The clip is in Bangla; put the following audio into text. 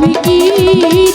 তুমি কি